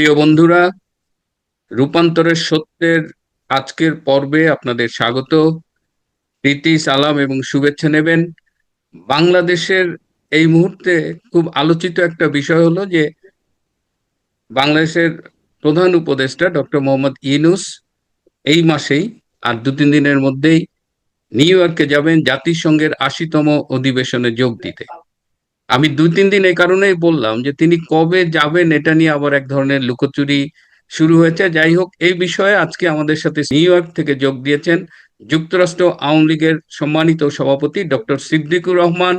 প্রিয় বন্ধুরা, রূপান্তরের সত্যের আজকের পর্বে আপনাদের স্বাগত। প্রীতি, সালাম এবং শুভেচ্ছা নেবেন। বাংলাদেশের এই মুহূর্তে খুব আলোচিত একটা বিষয় হলো যে, বাংলাদেশের প্রধান উপদেষ্টা ডক্টর মোহাম্মদ ইনুস এই মাসেই আর দু তিন দিনের মধ্যেই নিউ ইয়র্কে যাবেন জাতিসংঘের আশিতম অধিবেশনে যোগ দিতে। আমি দুই, তিন দিন এই কারণেই বললাম যে তিনি কবে যাবেন এটা নিয়ে আবার এক ধরনের লুকোচুরি শুরু হয়েছে। যাই হোক, এই বিষয়ে আজকে আমাদের সাথে নিউ ইয়র্ক থেকে যোগ দিয়েছেন যুক্তরাষ্ট্র আওয়ামী লীগের সম্মানিত সভাপতি ডক্টর সিদ্দিকুর রহমান।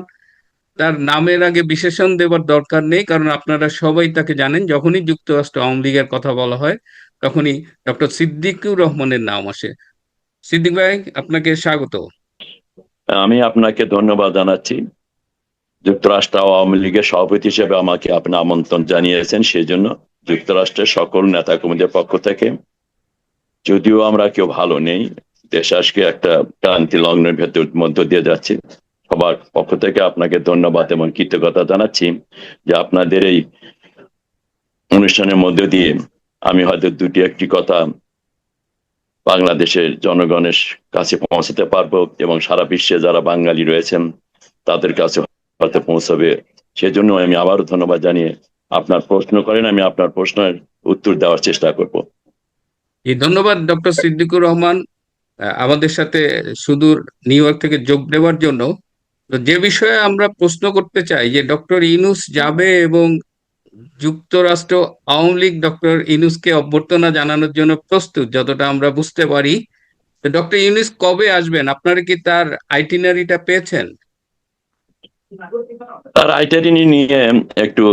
তার নামের আগে বিশেষণ দেওয়ার দরকার নেই, কারণ আপনারা সবাই তাকে জানেন, যখনই যুক্তরাষ্ট্র আওয়ামী লীগের কথা বলা হয়, তখনই ডক্টর সিদ্দিকুর রহমানের নাম আসে। সিদ্দিক ভাই, আপনাকে স্বাগত। আমি আপনাকে ধন্যবাদ জানাচ্ছি। যুক্তরাষ্ট্র আওয়ামী লীগের সভাপতি হিসেবে আমাকে আপনি আমন্ত্রণ জানিয়েছেন সেই জন্য যুক্তরাষ্ট্রের সকল নেতা কর্মীদের পক্ষ থেকে। যদিও আমরা কেউ ভালো নেই, দেশ আজকে একটা ক্রান্তি লগ্নের ভেতর, মধ্য দিয়ে যাচ্ছে। সবার পক্ষ থেকে আপনাকে ধন্যবাদ এবং কৃতজ্ঞতা জানাচ্ছি যে আপনাদের এই অনুষ্ঠানের মধ্য দিয়ে আমি হয়তো দুটি, একটি কথা বাংলাদেশের জনগণের কাছে পৌঁছাতে পারব এবং সারা বিশ্বে যারা বাঙালি রয়েছেন, তাদের কাছে হয়তো পৌঁছাবে। সেজন্য আমি আবারও ধন্যবাদ জানিয়ে আপনার প্রশ্ন করেন, আমি আপনার প্রশ্নের উত্তর দেওয়ার চেষ্টা করব। এই ধন্যবাদ, ডক্টর সিদ্দিকুর রহমান। আমাদের সাথে সুদূর নিউ ইয়র্ক থেকে যোগ দেওয়ার জন্য। তো যে বিষয়ে আমরা প্রশ্ন করতে চাই, যে ডক্টর ইনুস যাবে এবং যুক্তরাষ্ট্র আওয়ামী লীগ ডক্টর ইনুসকে অভ্যর্থনা জানানোর জন্য প্রস্তুত, যতটা আমরা বুঝতে পারি। ডক্টর ইউনুস কবে আসবেন? আপনারা কি তার আইটিনারিটা পেয়েছেন? তার আইটারিনি নিয়ে একটু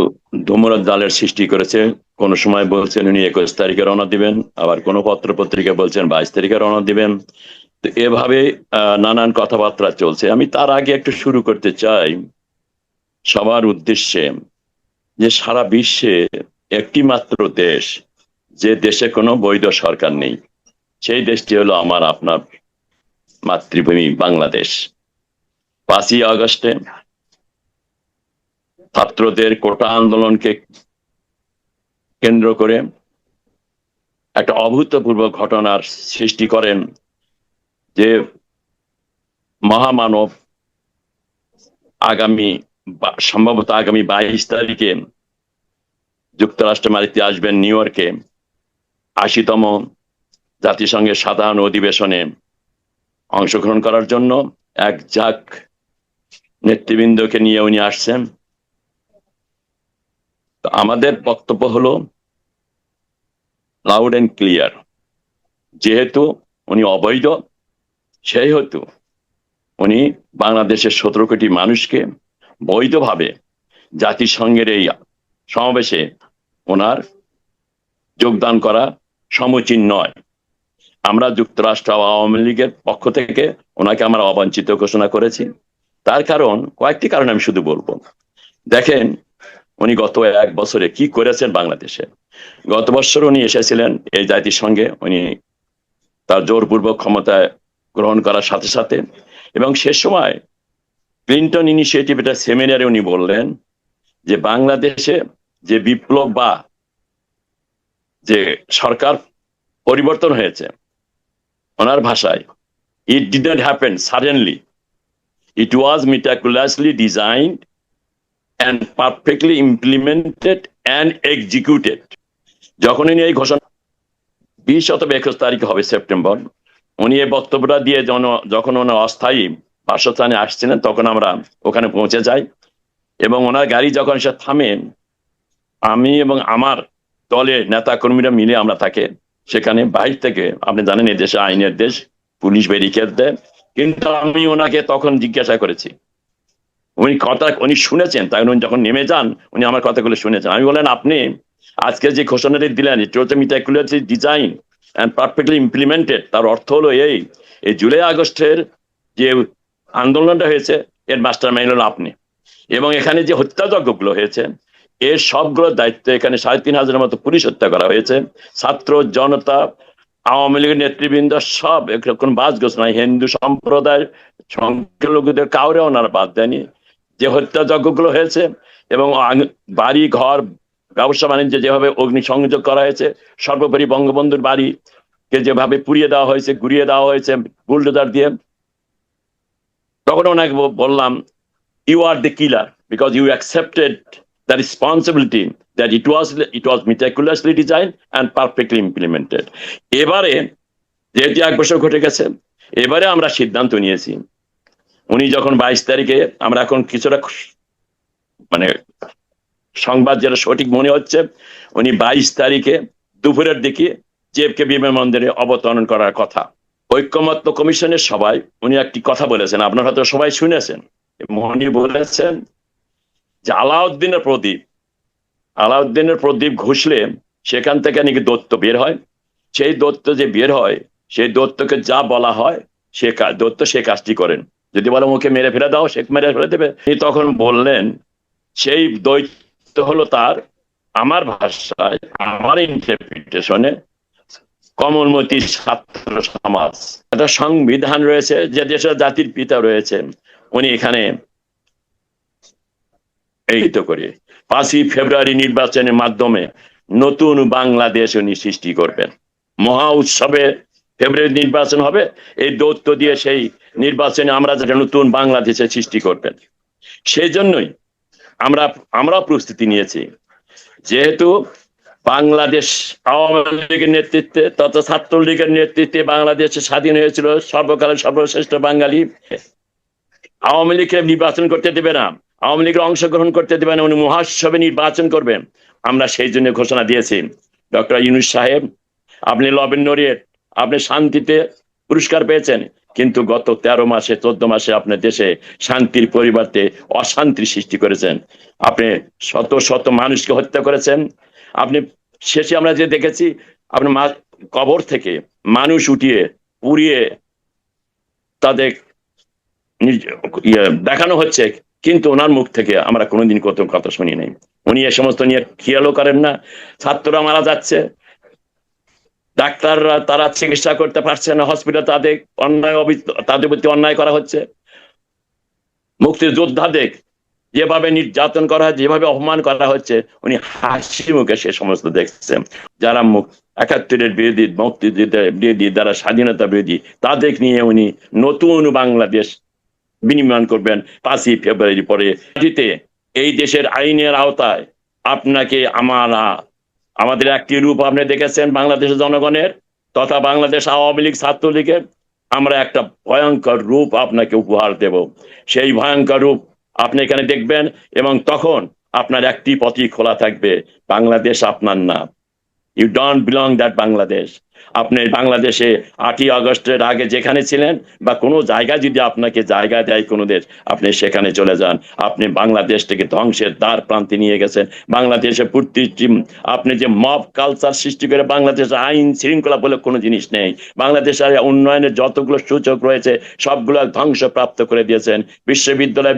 ধুমর জালের সৃষ্টি করেছে। কোন সময় বলছেন উনি একুশ তারিখে রওনা দিবেন, আবার কোন পত্র পত্রিকা বলছেন বাইশ তারিখে রওনা দিবেন। তো এভাবে নানান কথাবার্তা চলছে। আমি তার আগে একটু শুরু করতে চাই সবার উদ্দেশ্যে যে সারা বিশ্বে একটি মাত্র দেশ, যে দেশে কোনো বৈধ সরকার নেই, সেই দেশটি হলো আমার, আপনার মাতৃভূমি বাংলাদেশ। পাঁচই আগস্টে ছাত্রদের কোটা আন্দোলনকে কেন্দ্র করে একটা অভূতপূর্ব ঘটনার সৃষ্টি করেন যে মহামানব আগামী সম্ভবত আগামী বাইশ তারিখে যুক্তরাষ্ট্র মারিতে আসবেন নিউ ইয়র্কে। আশিতম জাতিসংঘের সাধারণ অধিবেশনে অংশগ্রহণ করার জন্য এক যাক নেতৃবৃন্দকে নিয়ে উনি আসছেন। তো আমাদের বক্তব্য হলো লাউড অ্যান্ড ক্লিয়ার যেহেতু উনি অবৈধ সেহেতু উনি বাংলাদেশের সতেরো কোটি মানুষকে বৈধভাবে জাতিসংঘের এই সমাবেশে ওনার যোগদান করা সমুচীন নয়। আমরা যুক্তরাষ্ট্র আওয়ামী লীগের পক্ষ থেকে ওনাকে আমরা অবাঞ্ছিত ঘোষণা করেছি। তার কারণ কয়েকটি কারণ আমি শুধু বলব। দেখেন উনি গত এক বছরে কি করেছেন বাংলাদেশে? গত বছর উনি এসেছিলেন এই জাতিসংঘে উনি তার জোরপূর্বক ক্ষমতায় গ্রহণ করার সাথে সাথে। এবং সে সময় ক্লিন্টন ইনিশিয়েটিভ এটা সেমিনারে উনি বললেন যে বাংলাদেশে যে বিপ্লব বা যে সরকার পরিবর্তন হয়েছে, ওনার ভাষায় it did not happen suddenly it was meticulously designed and perfectly implemented and executed. যখন উনি এই ঘোষণা বিশ অথবা একুশ তারিখ হবে সেপ্টেম্বর, উনি এই বক্তব্যটা দিয়ে যখন ওনার অস্থায়ী বাসস্থানে আসছিলেন, তখন আমরা ওখানে পৌঁছে যাই এবং ওনার গাড়ি যখন সে থামে, আমি এবং আমার দলের নেতা কর্মীরা মিলে আমরা তাকে সেখানে বাইর থেকে, আপনি জানেন এই দেশে আইনের দেশ, পুলিশ ব্যারিকেড দেয়। কিন্তু আমি ওনাকে তখন জিজ্ঞাসা করেছি উনি কথা, উনি শুনেছেন, তাই উনি যখন নেমে যান, উনি আমার কথাগুলো শুনেছেন। আমি বলেন আপনি আজকে যে ঘোষণাটি দিলেন ডিজাইন অ্যান্ড পারফেক্টলি ইমপ্লিমেন্টেড তার অর্থ হলো এই এই জুলাই আগস্টের যে আন্দোলনটা হয়েছে, এর মাস্টার মাইন্ড হলো আপনি। এবং এখানে যে হত্যাযজ্ঞগুলো হয়েছে এর সবগুলোর দায়িত্ব এখানে সাড়ে তিন হাজারের মতো পুলিশ হত্যা করা হয়েছে। ছাত্র, জনতা, আওয়ামী লীগের নেতৃবৃন্দ, সব এখন বাদ গেছে না হিন্দু সম্প্রদায় সংখ্যালঘুদের কাউরে ওনারা বাদ দেয়নি। যে হত্যাযজ্ঞগুলো হয়েছে এবং বাড়ি, ঘর, ব্যবসা বাণিজ্য যেভাবে অগ্নি সংযোগ করা হয়েছে, সর্বোপরি বঙ্গবন্ধুর বাড়িকে যেভাবে পুড়িয়ে দেওয়া হয়েছে, গুড়িয়ে দেওয়া হয়েছে, বুলডোজার দিয়ে। তখন ওনাকে বললাম you are the killer because you accepted the responsibility that it was it was meticulously design and perfectly implemented এবারে যেহেতু এক বছর ঘটে গেছে, এবারে আমরা সিদ্ধান্ত নিয়েছি উনি যখন বাইশ তারিখে আমরা এখন কিছুটা মানে সংবাদ যেটা সঠিক মনে হচ্ছে, উনি বাইশ তারিখে দুপুরের দিকে জেবকে বিমানবন্দরে অবতরণ করার কথা। ঐক্যমত্য কমিশনের সবাই উনি একটি কথা বলেছেন, আপনারা হয়তো সবাই শুনেছেন। উনি বলেছেন যে আলাউদ্দিনের প্রদীপ আলাউদ্দিনের প্রদীপ ঘুষলে সেখান থেকে নাকি দত্ত বের হয়। সেই দত্ত যে বের হয়, সেই দত্তকে যা বলা হয় সে দত্ত সে কাজটি করেন। যদি বলো মুখে মেরে ফেলে দাও সে মেরে ফেলে দেবে। তিনি তখন বললেন, সেই দৈত্য হলো তার, আমার ভাষায়, আমার ইন্টারপ্রিটেশনে কমলমতি ছাত্র সমাজ। একটা সংবিধান রয়েছে, যে দেশের জাতির পিতা রয়েছেন, উনি এখানে এই করে। পাঁচই ফেব্রুয়ারি নির্বাচনের মাধ্যমে নতুন বাংলাদেশ উনি সৃষ্টি করবেন। মহা উৎসবে ফেব্রুয়ারি নির্বাচন হবে, এই দৌত্য দিয়ে সেই নির্বাচনে আমরা যেটা নতুন বাংলাদেশে সৃষ্টি করবেন। সেই জন্যই আমরা আমরা প্রস্তুতি নিয়েছি। যেহেতু বাংলাদেশ আওয়ামী লীগের নেতৃত্বে তথা ছাত্রলীগের নেতৃত্বে বাংলাদেশে স্বাধীন হয়েছিল, সর্বকালের সর্বশ্রেষ্ঠ বাঙালি, আওয়ামী লীগকে নির্বাচন করতে দেবে না, আওয়ামী লীগের অংশগ্রহণ করতে দেবে না, উনি মহাসভে নির্বাচন করবেন। আমরা সেই জন্য ঘোষণা দিয়েছি। ডক্টর ইউনুস সাহেব, আপনি লবেন নরিয়ের আপনি শান্তিতে পুরস্কার পেয়েছেন। কিন্তু গত তেরো মাসে, চোদ্দ মাসে আপনার দেশে শান্তির পরিবর্তে অশান্তির সৃষ্টি করেছেন। আপনি শত শত মানুষকে হত্যা করেছেন। আপনি শেষে আমরা যে দেখেছি, আপনি কবর থেকে মানুষ উঠিয়ে, পুড়িয়ে তাদের ইয়ে দেখানো হচ্ছে, কিন্তু ওনার মুখ থেকে আমরা কোনোদিন কত কথা শুনি নাই। উনি এ সমস্ত নিয়ে খেয়ালও করেন না। ছাত্ররা মারা যাচ্ছে। ডাক্তাররা তারা চিকিৎসা করতে পারছে না হসপিটাল তাদের অন্যায় তাদের প্রতি অন্যায় করা হচ্ছে। মুক্তিযোদ্ধাদের যেভাবে নির্যাতন করা হয়, যেভাবে অপমান করা হচ্ছে, উনি হাসি মুখে সে সমস্ত দেখছেন। যারা মুখ, একাত্তরের বিরোধী মুক্তিযুদ্ধের বিরোধী, যারা স্বাধীনতা বিরোধী, তাদের নিয়ে উনি নতুন বাংলাদেশ বিনিময় করবেন পাঁচই ফেব্রুয়ারি পরে। এই দেশের আইনের আওতায় আপনাকে আমরা আমাদের একটি রূপ আপনি দেখেছেন বাংলাদেশের জনগণের তথা বাংলাদেশ আওয়ামী লীগ ছাত্রলীগের। আমরা একটা ভয়ঙ্কর রূপ আপনাকে উপহার দেব। সেই ভয়ঙ্কর রূপ আপনি এখানে দেখবেন এবং তখন আপনার একটি পথই খোলা থাকবে। বাংলাদেশ আপনার না you don't belong that Bangladesh আপনি বাংলাদেশে আটই আগস্টের আগে যেখানে ছিলেন বা কোনো জায়গায় যদি আপনাকে জায়গা দেয় কোনো দেশ, আপনি সেখানে চলে যান। আপনি বাংলাদেশ থেকে ধ্বংসের দ্বার প্রান্তে নিয়ে গেছেন। বাংলাদেশে প্রতিটি আপনি যে মব কালচার সৃষ্টি করে বাংলাদেশে আইন শৃঙ্খলা বলে কোনো জিনিস নেই। বাংলাদেশের উন্নয়নের যতগুলো সূচক রয়েছে, সবগুলো ধ্বংসপ্রাপ্ত করে দিয়েছেন। বিশ্ববিদ্যালয়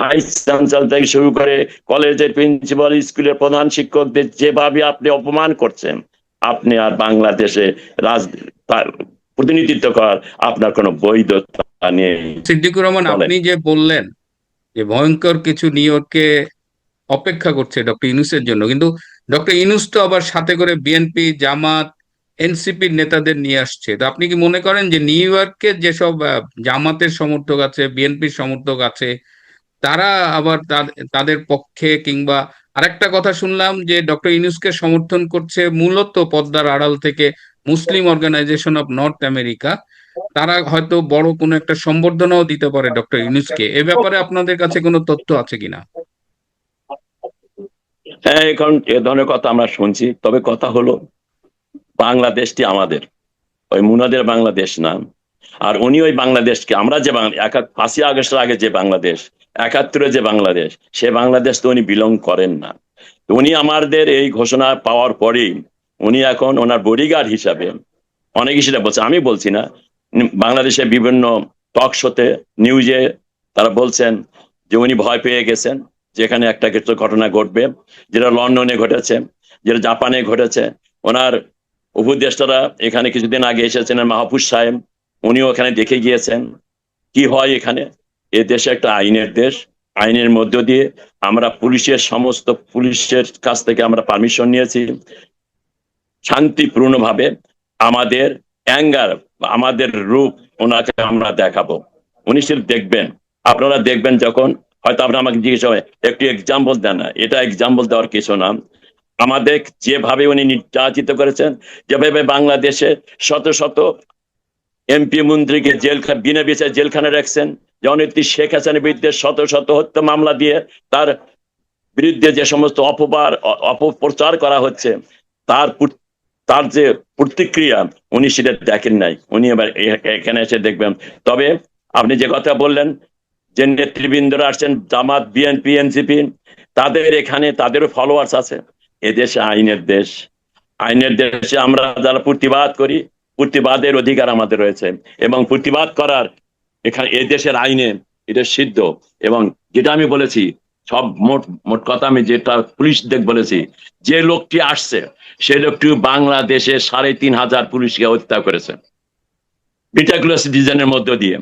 ভাইস চ্যান্সেলর থেকে শুরু করে কলেজের প্রিন্সিপাল, স্কুলের প্রধান শিক্ষকদের যেভাবে আপনি অপমান করছেন আপনি আর বাংলাদেশে রাজ প্রতিনিধিত্ব করার আপনার কোনো বৈধতা নেই। সিদ্দিকুর রহমান আপনি যে বললেন যে ভয়ঙ্কর কিছু নিউ ইয়র্কে অপেক্ষা করছে ডক্টর ইনুসের জন্য কিন্তু ডক্টর ইনুস তো আবার সাথে করে বিএনপি জামাত এনসিপির নেতাদের নিয়ে আসছে। তো আপনি কি মনে করেন যে নিউ ইয়র্কে যেসব জামাতের সমর্থক আছে বিএনপির সমর্থক আছে তারা আবার তাদের পক্ষে কিংবা আরেকটা কথা শুনলাম যে ডক্টর ইনুসকে সমর্থন করছে মূলত পদ্মার আড়াল থেকে Muslim organisation of North America. তারা হয়তো বড় কোনো একটা সম্বর্ধনাও দিতে পারে ডক্টর ইউনুসকে। এ ব্যাপারে আপনাদের কাছে কোনো তথ্য আছে কিনা? হ্যাঁ এখন এ ধরনের কথা আমরা শুনছি। তবে কথা হলো, বাংলাদেশটি আমাদের। ওই মুনাদের বাংলাদেশ না আর উনি ওই বাংলাদেশকে, আমরা যে একা- পাঁচই আগস্টের আগে যে বাংলাদেশ একাত্তরে যে বাংলাদেশ, সে বাংলাদেশ তো উনি বিলং করেন না। উনি আমাদের এই ঘোষণা পাওয়ার পরেই উনি এখন ওনার বডিগার্ড হিসাবে অনেক সেটা বলছে। আমি বলছি না উনি বাংলাদেশের বিভিন্ন টক শোতে নিউজে তারা বলছেন যে উনি ভয় পেয়ে গেছেন, যেখানে একটা কিছু ঘটনা ঘটবে, যেটা লন্ডনে ঘটেছে, যেটা জাপানে ঘটেছে। ওনার উপদেষ্টারা এখানে কিছুদিন আগে এসেছেন মাহফুজ সাহেব, উনিও এখানে দেখে গিয়েছেন, কি হয় এখানে? এ দেশে একটা আইনের দেশ। আইনের মধ্য দিয়ে আমরা পুলিশের সমস্ত পুলিশের কাছ থেকে আমরা পারমিশন নিয়েছি। শান্তিপূর্ণভাবে আমাদের অ্যাঙ্গার আমাদের রূপ ওনাকে আমরা দেখাবো। উনি শুধু দেখবেন। আপনারা দেখবেন যখন হয়তো আপনারা আমাকে জিজ্ঞেস হয় একটু এক্সাম্পল দেন না। এটা এক্সাম্পল দেওয়ার কিছু না। আমাদের যেভাবে উনি নির্যাতিত করেছেন, যেভাবে বাংলাদেশে শত শত এমপি মন্ত্রীকে জেল বিনা বিচারে জেলখানে রাখছেন। জননেত্রী শেখ হাসিনার বিরুদ্ধে শত শত হত্যা মামলা দিয়ে তার বিরুদ্ধে যে সমস্ত অপবার অপপ্রচার করা হচ্ছে, তার তার যে প্রতিক্রিয়া, উনি সেটা দেখেন নাই। উনি এবার এখানে এসে দেখবেন। তবে আপনি যে কথা বললেন, যে নেতৃবৃন্দরা আসছেন, জামাত, বিএনপি, এনসিপি, তাদের এখানে তাদেরও ফলোয়ার্স আছে। এদেশে আইনের দেশ। আইনের দেশে আমরা যারা প্রতিবাদ করি প্রতিবাদের অধিকার আমাদের রয়েছে এবং প্রতিবাদ করার এখানে এ দেশের আইনে এটা সিদ্ধ এবং যেটা আমি বলেছি, সব মোট মোট কথা আমি যেটা পুলিশ দেখ বলেছি, যে লোকটি আসছে সেই লোকটি বাংলাদেশে সাড়ে তিন হাজার পুলিশকে হত্যা করেছে। বিটাকুলার সিটিজেনের মধ্য দিয়ে।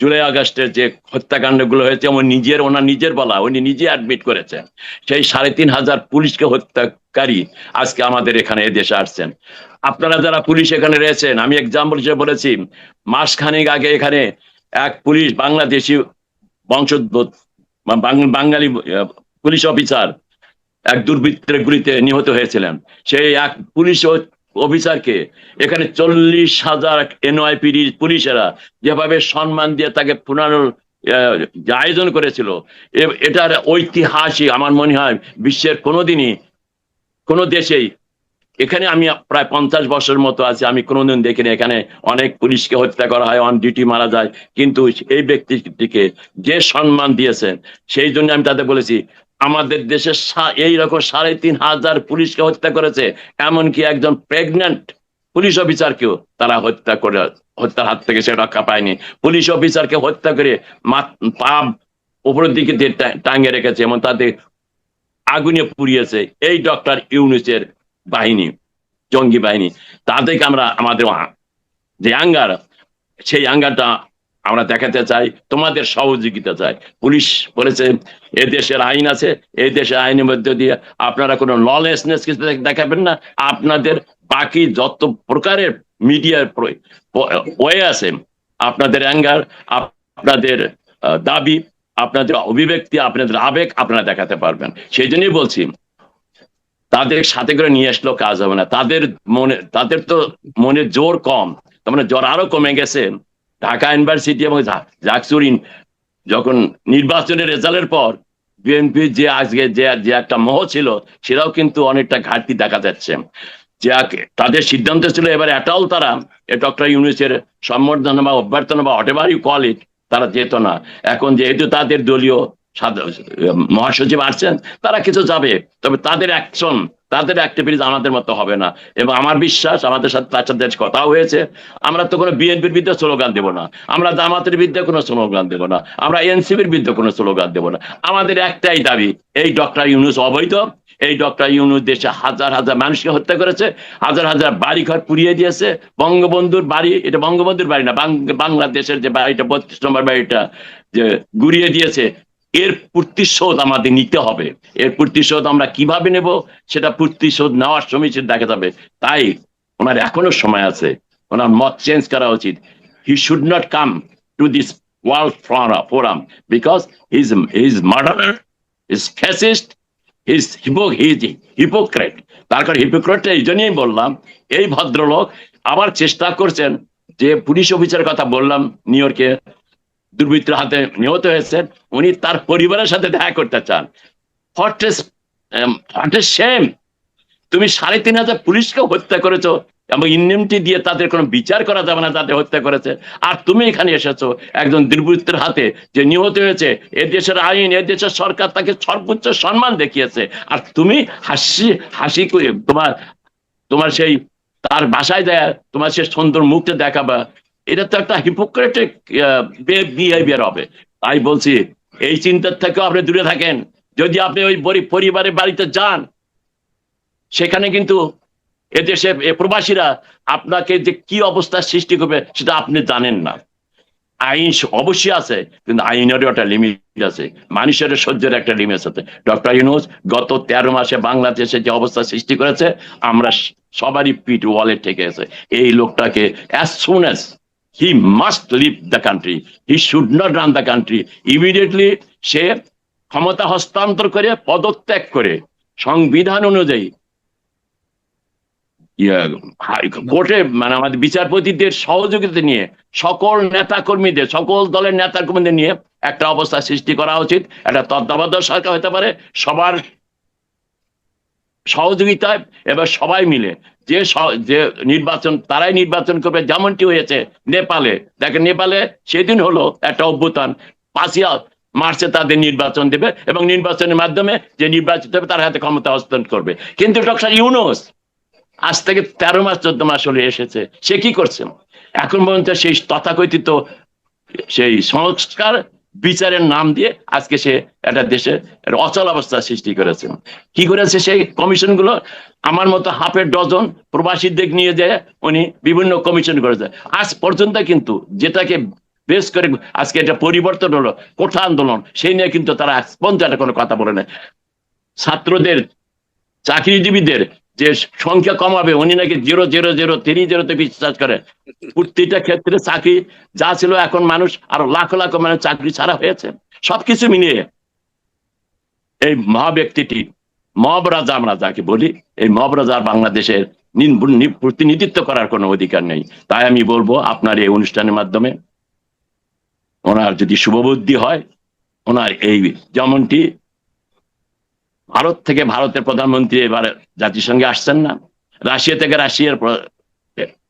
জুলাই আগস্টের যে হত্যাকাণ্ডগুলো হয়েছে, উনি নিজের, ওনার নিজের বলা, উনি নিজে অ্যাডমিট করেছেন। সেই সাড়ে তিন হাজার পুলিশকে হত্যাকারী আজকে আমাদের এখানে এদেশে আসছেন। আপনারা যারা পুলিশ এখানে রয়েছেন, আমি এক্সাম্পল হিসেবে বলেছি, মাসখানেক আগে এখানে এক পুলিশ বাংলাদেশি বংশোদ্ভূত বাঙালি পুলিশ অফিসার এক দুর্বৃত্তের গুলিতে নিহত হয়েছিলেন। সেই এক পুলিশ অফিসারকে। এখানে চল্লিশ হাজার এনওয়াইপিডি পুলিশেরা যেভাবে সম্মান দিয়ে তাকে পুনর আয়োজন করেছিল এটার ঐতিহাসিক, আমার মনে হয়, বিশ্বের কোনোদিনই, কোনো দেশেই, এখানে আমি প্রায় পঞ্চাশ বছর মতো আছি, আমি কোনোদিন দেখিনি, এখানে অনেক পুলিশকে হত্যা করা হয়, অন ডিউটি মারা যায়, কিন্তু এই ব্যক্তিটিকে যে সম্মান দিয়েছেন, সেই জন্য আমি তাদের বলেছি আমাদের দেশে এই রকম সাড়ে তিন হাজার পুলিশকে হত্যা করেছে, এমনকি একজন প্রেগনেন্ট পুলিশ অফিসারকেও তারা হত্যা করে, হত্যার হাত থেকে সে রক্ষা পায়নি। পুলিশ অফিসারকে হত্যা করে মা- পা উপরের দিকে টাঙিয়ে রেখেছে এবং তাদের আগুনে পুড়িয়েছে। এই ডক্টর ইউনুসের বাহিনী, জঙ্গি বাহিনী। তাদেরকে আমরা আমাদের যে আঙ্গার, সেই আঙ্গারটা আমরা দেখাতে চাই, তোমাদের সহযোগিতা চাই। পুলিশ বলেছে, এ দেশের আইন আছে এই দেশের আইনের মধ্যে দিয়ে আপনারা কোনো ললেসনেস কিছু দেখাবেন না। আপনাদের বাকি যত প্রকারের মিডিয়ার ওয়ে আছে, আপনাদের অ্যাঙ্গার আপনাদের দাবি, আপনাদের অভিব্যক্তি, আপনাদের আবেগ আপনারা দেখাতে পারবেন। সেই জন্যই বলছি, তাদের সাথে করে নিয়ে আসলেও কাজ হবে না। তাদের মনে তাদের তো মনে জোর কম। তার মানে জ্বর আরও কমে গেছে। ঢাকা ইউনিভার্সিটি এবং জা- জাকসুর যখন নির্বাচনের রেজাল্টের পর বিএনপি যে আজকে যে যে একটা মোহ ছিল, সেটাও কিন্তু অনেকটা ঘাটতি দেখা যাচ্ছে। যে আকে- তাদের সিদ্ধান্ত ছিল এবার এটাও তারা ডক্টর ইউনুসের সম্বর্ধনা বা অভ্যর্থনা বা হোয়াট ইউ কল ইট তারা যেত না। এখন যেহেতু তাদের দলীয় মহাসচিব আসছেন, তারা কিছু যাবে তবে তাদের অ্যাকশন তাদের অ্যাক্টিভিটিস আমাদের মতো হবে না। এবং আমার বিশ্বাস, আমাদের সাথে তার সাথে কথাও হয়েছে, আমরা তো কোনো বিএনপির বিরুদ্ধে স্লোগান দেবো না। আমরা জামাতের বিরুদ্ধে কোনো স্লোগান দেবো না। আমরা এনসিপির বিরুদ্ধে কোনো স্লোগান দেবো না। আমাদের একটাই দাবি, এই ডক্টর ইউনুস অবৈধ। এই ডক্টর ইউনুস দেশে হাজার হাজার মানুষকে হত্যা করেছে, হাজার হাজার বাড়ি ঘর পুড়িয়ে দিয়েছে। বঙ্গবন্ধুর বাড়ি, এটা বঙ্গবন্ধুর বাড়ি না বাংলাদেশের যে বাড়িটা, বত্রিশ নম্বর বাড়িটা যে গুড়িয়ে দিয়েছে এর প্রতিশোধ আমাদের নিতে হবে। এর প্রতিশোধ আমরা কীভাবে নেব, সেটা প্রতিশোধ নেওয়ার সময় দেখা যাবে। তাই ওনার এখনও সময় আছে। ওনার মত চেঞ্জ করা উচিত। He should not come to this world forum because his his murderer is fascist his hippo his hypocrite তার কারণ হিপোক্রেটটা এই জন্যই বললাম, এই ভদ্রলোক আবার চেষ্টা করছেন যে পুলিশ অফিসারের কথা বললাম নিউ ইয়র্কে। দুর্বৃত্তের হাতে নিহত হয়েছেন, উনি তার পরিবারের সাথে দেখা করতে চান। সেম তুমি সাড়ে তিন হাজার পুলিশকে হত্যা করেছ এবং ইন্ডিমটি দিয়ে তাদের কোনো বিচার করা যাবে না, তাদের হত্যা করেছে। আর তুমি এখানে এসেছ একজন দুর্বৃত্তের হাতে যে নিহত হয়েছে। এ দেশের আইন, এ দেশের সরকার তাকে সর্বোচ্চ সম্মান দেখিয়েছে। আর তুমি হাসি হাসি তোমার তোমার সেই, তার বাসায় দেয় তোমার সে সুন্দর মুখটা দেখাবা। এটা তো একটা হিপোক্রেটিক বিহেভিয়ার হবে। তাই বলছি, এই চিন্তার থেকেও আপনি দূরে থাকেন। যদি আপনি ওই পরি- পরিবারের বাড়িতে যান, সেখানে কিন্তু এদেশে প্রবাসীরা আপনাকে যে কি অবস্থার সৃষ্টি করবে, সেটা আপনি জানেন না। আইন অবশ্যই আছে, কিন্তু আইনেরও একটা লিমিট আছে। মানুষের সহ্যের একটা লিমিট আছে। ডক্টর ইউনুস, গত তেরো মাসে বাংলাদেশে যে অবস্থা সৃষ্টি করেছে, আমরা সবারই পিঠ ওয়ালে ঠেকে আছে এই লোকটাকে as soon as he must leave the country he should not run the country immediately সে ক্ষমতা হস্তান্তর করে, পদত্যাগ করে। সংবিধান অনুযায়ী। কোর্টে মানে আমাদের বিচারপতিদের সহযোগিতা নিয়ে, সকল নেতা কর্মীদের সকল দলের নেতা কর্মীদের নিয়ে একটা অবস্থা সৃষ্টি করা উচিত। একটা তত্ত্বাবধায়ক সরকার হতে পারে, সবার সহযোগিতায় এবার সবাই মিলে যে যে নির্বাচন, তারাই নির্বাচন করবে, যেমনটি হয়েছে নেপালে। দেখেন, নেপালে সেদিন হলো একটা অভ্যুত্থান। পাঁচিয়া মার্চে তাদের নির্বাচন দেবে এবং নির্বাচনের মাধ্যমে যে নির্বাচিত হবে, তার হাতে ক্ষমতা হস্তান্তর করবে। কিন্তু ডক্টর ইউনুস আজ থেকে তেরো মাস, চোদ্দ মাস হলে এসেছে। সে কি করছে? এখন পর্যন্ত সেই তথাকথিত সেই সংস্কার বিচারের নাম দিয়ে আজকে সে একটা দেশে অচল অবস্থা সৃষ্টি করেছে। কি করেছে সেই কমিশনগুলো আমার মতো হাফের ডজন প্রবাসীদের নিয়ে যায় উনি বিভিন্ন কমিশন করেছে। আজ পর্যন্ত কিন্তু যেটাকে বেশ করে আজকে এটা পরিবর্তন হলো, কোঠা আন্দোলন, সেই নিয়ে কিন্তু তারা পর্যন্ত একটা কোনো কথা বলে না ছাত্রদের, চাকরিজীবীদের যে সংখ্যা কমাবে উনি নাকি জিরো জিরো জিরো থ্রি জিরোতে বিশ্বাস করে। প্রতিটা ক্ষেত্রে চাকরি যা ছিল এখন মানুষ আরও লাখ লাখ মানুষ চাকরি ছাড়া হয়েছে। সবকিছু মিলিয়ে এই মহা ব্যক্তিটি মব রাজা আমরা যাকে বলি, এই মব রাজার বাংলাদেশের প্রতিনিধিত্ব করার কোনো অধিকার নেই। তাই আমি বলব, আপনার এই অনুষ্ঠানের মাধ্যমে ওনার যদি শুভবুদ্ধি হয়, ওনার এই যেমনটি ভারত থেকে ভারতের প্রধানমন্ত্রী এবার জাতিসংঘে আসছেন না। রাশিয়া থেকে রাশিয়ার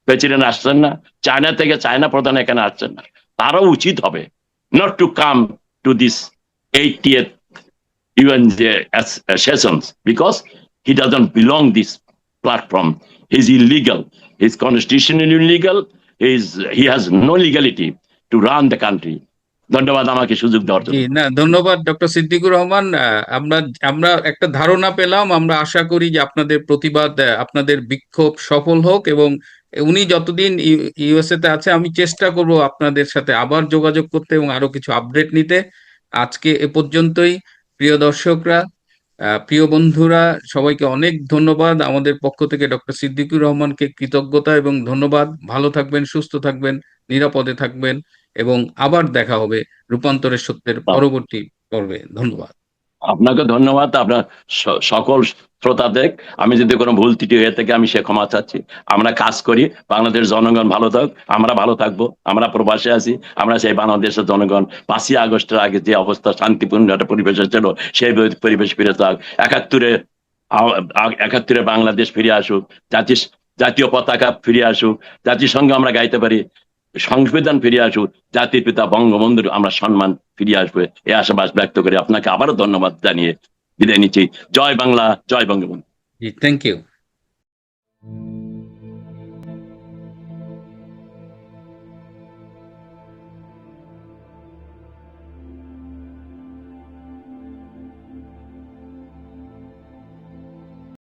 প্রেসিডেন্ট আসছেন না। চায়না থেকে চায়না প্রধান এখানে আসছেন না। তারও উচিত হবে not to come to this eightieth even sessions because he doesn't belong this platform he is illegal he is constitutionally illegal is he has no legality to run the country ধন্যবাদ আমাকে সুযোগ দেওয়ার জন্য। না, ধন্যবাদ ডক্টর সিদ্দিকুর রহমান। আমরা আমরা একটা ধারণা পেলাম, আমরা আশা করি যে আপনাদের প্রতিবাদ আপনাদের বিক্ষোভ সফল হোক এবং উনি যতদিন ইউএসএ তে আছে, আমি চেষ্টা করব আপনাদের সাথে আবার যোগাযোগ করতে এবং আরও কিছু আপডেট নিতে। আজকে এ পর্যন্তই। প্রিয় দর্শকরা প্রিয় বন্ধুরা, সবাইকে অনেক ধন্যবাদ। আমাদের পক্ষ থেকে ডক্টর সিদ্দিকুর রহমানকে কৃতজ্ঞতা এবং ধন্যবাদ। ভালো থাকবেন, সুস্থ থাকবেন, নিরাপদে থাকবেন। এবং আবার দেখা হবে রূপান্তরের সত্যের পরবর্তী পর্বে। ধন্যবাদ। আপনাকে ধন্যবাদ আপনার সকল শ্রোতাদের আমি যদি কোনো ভুল ত্রুটি হয়ে থাকে আমি সে ক্ষমা চাচ্ছি। আমরা কাজ করি বাংলাদেশ জনগণ ভালো থাক আমরা ভালো থাকব আমরা প্রবাসে আছি আমরা সেই বাংলাদেশের জনগণ। পাঁচই আগস্টের আগে যে অবস্থা শান্তিপূর্ণ একটা পরিবেশ ছিল সেই পরিবেশ ফিরে থাক। একাত্তরে একাত্তরে বাংলাদেশ ফিরে আসুক জাতি জাতীয় পতাকা ফিরে আসুক জাতিসংঘ আমরা গাইতে পারি। সংবিধান ফিরে আসুক, জাতির পিতা বঙ্গবন্ধুর আমরা সম্মান ফিরে আসবে। এই আশাবাস ব্যক্ত করে আপনাকে আবারও ধন্যবাদ জানিয়ে বিদায় নিচ্ছি। জয় বাংলা, জয় বঙ্গবন্ধু। Thank you